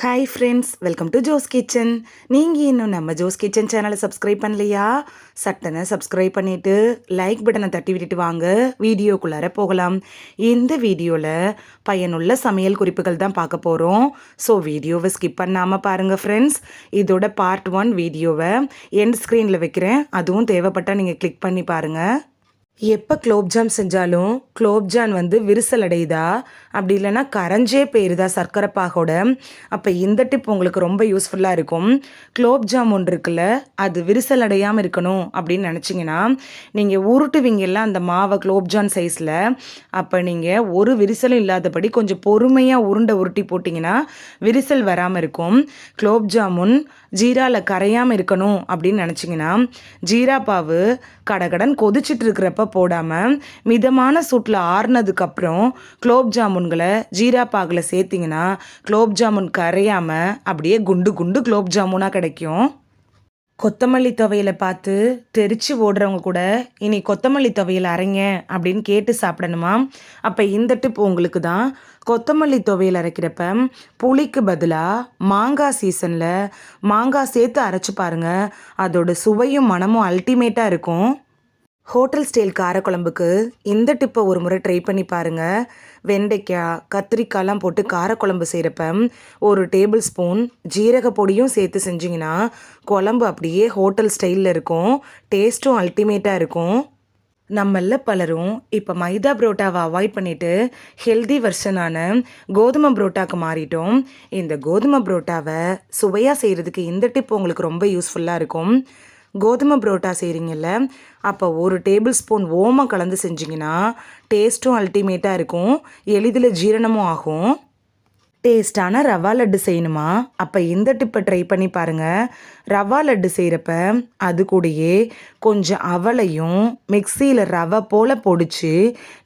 Hi friends welcome to Jo's kitchen நீங்கள் இன்னும் நம்ம ஜோஸ் கிச்சன் சேனலை சப்ஸ்கிரைப் பண்ணலையா? சட்டனை சப்ஸ்கிரைப் பண்ணிவிட்டு லைக் பட்டனை தட்டி விட்டுட்டு வாங்க. வீடியோக்குள்ளார போகலாம். இந்த வீடியோவில் பயனுள்ள சமையல் குறிப்புகள் தான் பார்க்க போகிறோம் ஸோ வீடியோவை ஸ்கிப் பண்ணாமல் பாருங்கள் ஃப்ரெண்ட்ஸ் இதோட பார்ட் ஒன் வீடியோவை எண்ட் ஸ்க்ரீனில் வைக்கிறேன். அதுவும் தேவைப்பட்டால் நீங்கள் கிளிக் பண்ணி பாருங்கள் எப்போ குலோப்ஜாம் செஞ்சாலும் குலோப்ஜான் வந்து விரிசல் அடையுதா? அப்படி இல்லைன்னா கரைஞ்சே போயிருதா சர்க்கரை பாகோட? அப்போ இந்த டிப் உங்களுக்கு ரொம்ப யூஸ்ஃபுல்லாக இருக்கும். குலோப்ஜாம் ஒன்று இருக்குல்ல அது விரிசல் அடையாமல் இருக்கணும் அப்படின்னு நினச்சிங்கன்னா நீங்கள் உருட்டுவீங்கல்ல அந்த மாவை குலோப்ஜான் சைஸில் அப்போ நீங்கள் ஒரு விரிசலும் இல்லாதபடி கொஞ்சம் பொறுமையாக உருண்டை உருட்டி போட்டிங்கன்னா விரிசல் வராமல் இருக்கும். குலோப்ஜாமுன் ஜீராவில் கரையாமல் இருக்கணும் அப்படின்னு நினச்சிங்கன்னா ஜீரா பாவு கடகடன் கொதிச்சிட்டு இருக்கிறப்ப போடாமல் மிதமான சூட்டில் ஆறுனதுக்கப்புறம் குலோப் ஜாமுன்களை ஜீரா பாகில் சேர்த்திங்கன்னா குலோப் ஜாமுன் கரையாமல் அப்படியே குண்டு குண்டு குலோப் ஜாமுனாக கிடைக்கும். கொத்தமல்லி துவையலை பார்த்து தெரிச்சு ஓடுறவங்க கூட இனி கொத்தமல்லி துவையல் அரைங்க அப்படின்னு கேட்டு சாப்பிடணுமா? அப்போ இந்த டிப் உங்களுக்கு தான். கொத்தமல்லி துவையல் அரைக்கிறப்ப புளிக்கு பதிலாக மாங்காய் சீசனில் மாங்காய் சேர்த்து அரைச்சி பாருங்கள் அதோட சுவையும் மனமும் அல்டிமேட்டாக இருக்கும். ஹோட்டல் ஸ்டைல் காரக்குழம்புக்கு இந்த டிப்பை ஒரு முறை ட்ரை பண்ணி பாருங்கள் வெண்டைக்காய் கத்திரிக்காய்லாம் போட்டு காரக்குழம்பு செய்கிறப்ப ஒரு டேபிள் ஸ்பூன் ஜீரக பொடியும் சேர்த்து செஞ்சிங்கன்னா குழம்பு அப்படியே ஹோட்டல் ஸ்டைலில் இருக்கும். டேஸ்ட்டும் அல்டிமேட்டாக இருக்கும். நம்மள பலரும் இப்போ மைதா புரோட்டாவை அவாய்ட் பண்ணிவிட்டு ஹெல்தி வெர்ஷனான கோதுமை புரோட்டாக்கு மாறிட்டோம். இந்த கோதுமை புரோட்டாவை சுவையாக செய்கிறதுக்கு இந்த டிப் உங்களுக்கு ரொம்ப யூஸ்ஃபுல்லாக இருக்கும். கோதுமை புரோட்டா செய்கிறீங்கல்ல அப்போ ஒரு டேபிள் ஸ்பூன் ஓமம் கலந்து செஞ்சிங்கன்னா டேஸ்ட்டும் அல்டிமேட்டாக இருக்கும் எளிதில் ஜீரணமும் ஆகும். டேஸ்டான ரவா லட்டு செய்யணுமா? அப்போ இந்த டிப்பை ட்ரை பண்ணி பாருங்கள் ரவா லட்டு செய்கிறப்ப அது கூடயே கொஞ்சம் அவளையும் மிக்சியில் ரவை போல் பொடிச்சு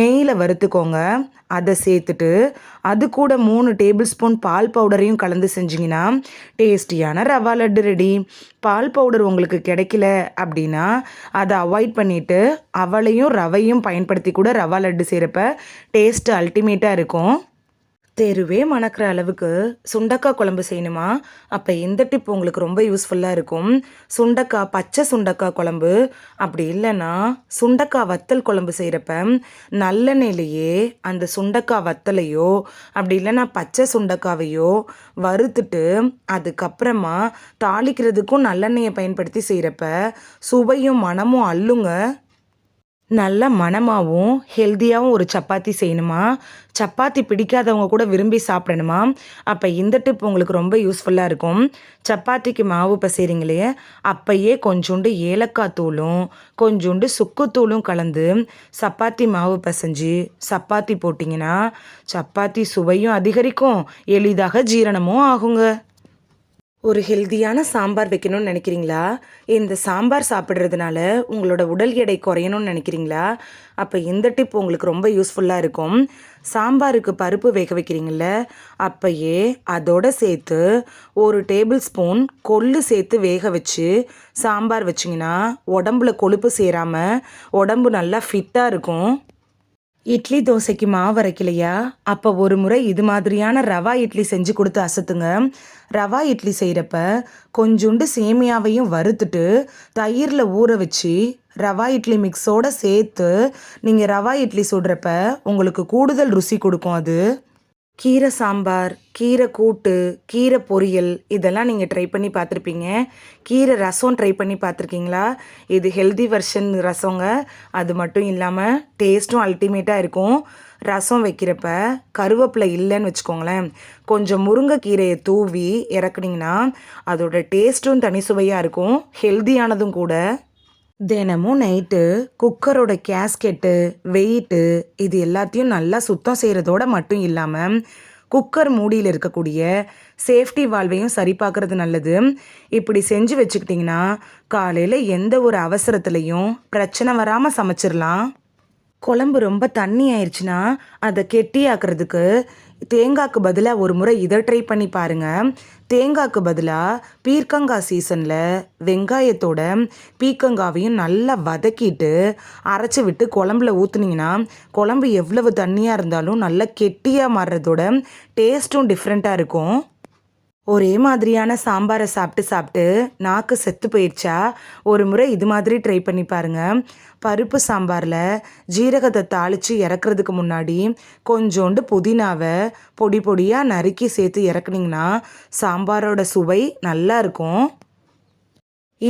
நெய்யில் வறுத்துக்கோங்க. அதை சேர்த்துட்டு அது கூட மூணு டேபிள் ஸ்பூன் பால் பவுடரையும் கலந்து செஞ்சிங்கன்னா டேஸ்டியான ரவா லட்டு ரெடி பால் பவுடர் உங்களுக்கு கிடைக்கல அப்படின்னா அதை அவாய்ட் பண்ணிவிட்டு அவளையும் ரவையும் பயன்படுத்தி கூட ரவா லட்டு செய்கிறப்ப டேஸ்ட்டு அல்டிமேட்டாக இருக்கும். தெருவே மணக்கிற அளவுக்கு சுண்டக்காய் குழம்பு செய்யணுமா? அப்போ இந்த டிப் உங்களுக்கு ரொம்ப யூஸ்ஃபுல்லாக இருக்கும். சுண்டக்காய் பச்சை சுண்டக்காய் குழம்பு. அப்படி இல்லைன்னா சுண்டக்காய் வத்தல் குழம்பு செய்கிறப்ப நல்லெண்ணெயிலேயே அந்த சுண்டக்காய் வத்தலையோ அப்படி இல்லைன்னா பச்சை சுண்டக்காவையோ வறுத்துட்டு அதுக்கப்புறமா தாளிக்கிறதுக்கும் நல்லெண்ணெயை பயன்படுத்தி செய்கிறப்ப சுவையும் மனமும் அள்ளுங்க. நல்ல மணமாகவும் ஹெல்த்தியாகவும் ஒரு சப்பாத்தி செய்யணுமா? சப்பாத்தி பிடிக்காதவங்க கூட விரும்பி சாப்பிடணுமா? அப்போ இந்த டிப் உங்களுக்கு ரொம்ப யூஸ்ஃபுல்லாக இருக்கும். சப்பாத்திக்கு மாவு பசைகிறீங்களே அப்பயே கொஞ்சோண்டு ஏலக்காய் தூளும் கொஞ்சோண்டு சுக்குத்தூளும் கலந்து சப்பாத்தி மாவு பசைஞ்சு சப்பாத்தி போட்டிங்கன்னா சப்பாத்தி சுவையும் அதிகரிக்கும் எளிதாக ஜீரணமும் ஆகுங்க. ஒரு ஹெல்தியான சாம்பார் வைக்கணும்னு நினைக்கிறீங்களா? இந்த சாம்பார் சாப்பிட்றதுனால உங்களோட உடல் எடை குறையணும்னு நினைக்கிறீங்களா? அப்போ இந்த டிப் உங்களுக்கு ரொம்ப யூஸ்ஃபுல்லாக இருக்கும். சாம்பாருக்கு பருப்பு வேக வைக்கிறீங்கள அப்பயே அதோட சேர்த்து ஒரு டேபிள் ஸ்பூன் கொள்ளு சேர்த்து வேக வச்சு சாம்பார் வச்சிங்கன்னா உடம்புல கொழுப்பு சேராமல் உடம்பு நல்லா ஃபிட்டாக இருக்கும். இட்லி தோசைக்கு மாவு அரைக்கலையா? அப்போ ஒரு முறை இது மாதிரியான ரவா இட்லி செஞ்சு கொடுத்து அசத்துங்க. ரவா இட்லி செய்கிறப்ப கொஞ்சோண்டு சேமியாவையும் வறுத்துட்டு தயிரில் ஊற வச்சு ரவா இட்லி மிக்ஸோடு சேர்த்து நீங்கள் ரவா இட்லி சுடுறப்ப உங்களுக்கு கூடுதல் ருசி கொடுக்கும் அது. கீரை சாம்பார் கீரை கூட்டு கீரை பொரியல் இதெல்லாம் நீங்கள் ட்ரை பண்ணி பார்த்துருப்பீங்க. கீரை ரசம் ட்ரை பண்ணி பார்த்துருக்கீங்களா? இது ஹெல்தி வெர்ஷன் ரசங்க. அது மட்டும் இல்லாமல் டேஸ்ட்டும் அல்டிமேட்டாக இருக்கும். ரசம் வைக்கிறப்ப கருவேப்பிலை இல்லைன்னு வச்சுக்கோங்களேன். கொஞ்சம் முருங்கைக்கீரையை தூவி இறக்குனிங்கன்னா அதோட டேஸ்ட்டும் தனி சுவையாக இருக்கும். ஹெல்தியானதும் கூட தினமும் நைட்டு குக்கரோட கேஸ்கெட்டு வெயிட்டு இது எல்லாத்தையும் நல்லா சுத்தம் செய்கிறதோட மட்டும் இல்லாமல் குக்கர் மூடியில் இருக்கக்கூடிய சேஃப்டி வால்வையும் சரி பார்க்குறது நல்லது. இப்படி செஞ்சு வச்சுக்கிட்டிங்கன்னா காலையில் எந்த ஒரு அவசரத்துலையும் பிரச்சனை வராமல் சமைச்சிடலாம் குழம்பு ரொம்ப தண்ணி ஆயிடுச்சுன்னா அதை கெட்டியாக்குறதுக்கு தேங்காய்க்கு பதிலாக ஒரு முறை இதை ட்ரை பண்ணி பாருங்கள் தேங்காய்க்கு பதிலாக பீர்க்கங்காய் சீசனில் வெங்காயத்தோட பீக்கங்காவையும் நல்லா வதக்கிட்டு அரைச்சி விட்டு குழம்புல ஊற்றுனீங்கன்னா குழம்பு எவ்வளவு தண்ணியாக இருந்தாலும் நல்லா கெட்டியாக மாறுறதோட டேஸ்ட்டும் டிஃப்ரெண்ட்டாக இருக்கும். ஒரே மாதிரியான சாம்பாரை சாப்பிட்டு சாப்பிட்டு நாக்கு செத்து போயிடுச்சா? ஒரு முறை இது மாதிரி ட்ரை பண்ணி பாருங்க. பருப்பு சாம்பாரில் ஜீரகத்தை தாளித்து இறக்குறதுக்கு முன்னாடி கொஞ்சோண்டு புதினாவை பொடி பொடியாக நறுக்கி சேர்த்து இறக்குனிங்கன்னா சாம்பாரோட சுவை நல்லா இருக்கும்.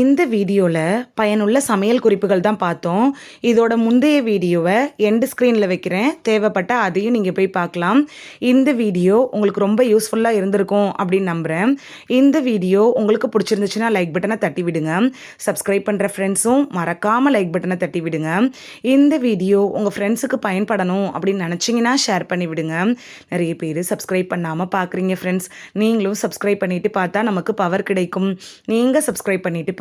இந்த வீடியோவில் பயனுள்ள சமையல் குறிப்புகள் தான் பார்த்தோம். இதோட முந்தைய வீடியோவை எண்டு ஸ்க்ரீனில் வைக்கிறேன். தேவைப்பட்ட அதையும் நீங்கள் போய் பார்க்கலாம். இந்த வீடியோ உங்களுக்கு ரொம்ப யூஸ்ஃபுல்லாக இருந்திருக்கும் அப்படின்னு நம்புகிறேன் இந்த வீடியோ உங்களுக்கு பிடிச்சிருந்துச்சுன்னா லைக் பட்டனை தட்டி விடுங்க. சப்ஸ்கிரைப் பண்ணுற ஃப்ரெண்ட்ஸும் மறக்காமல் லைக் பட்டனை தட்டி விடுங்க. இந்த வீடியோ உங்கள் ஃப்ரெண்ட்ஸுக்கு பயன்படணும் அப்படின்னு நினச்சிங்கன்னா ஷேர் பண்ணி விடுங்க. நிறைய பேர் சப்ஸ்கிரைப் பண்ணாமல் பார்க்குறீங்க ஃப்ரெண்ட்ஸ் நீங்களும் சப்ஸ்கிரைப் பண்ணிவிட்டு பார்த்தா நமக்கு பவர் கிடைக்கும். நீங்கள் சப்ஸ்கிரைப் பண்ணிவிட்டு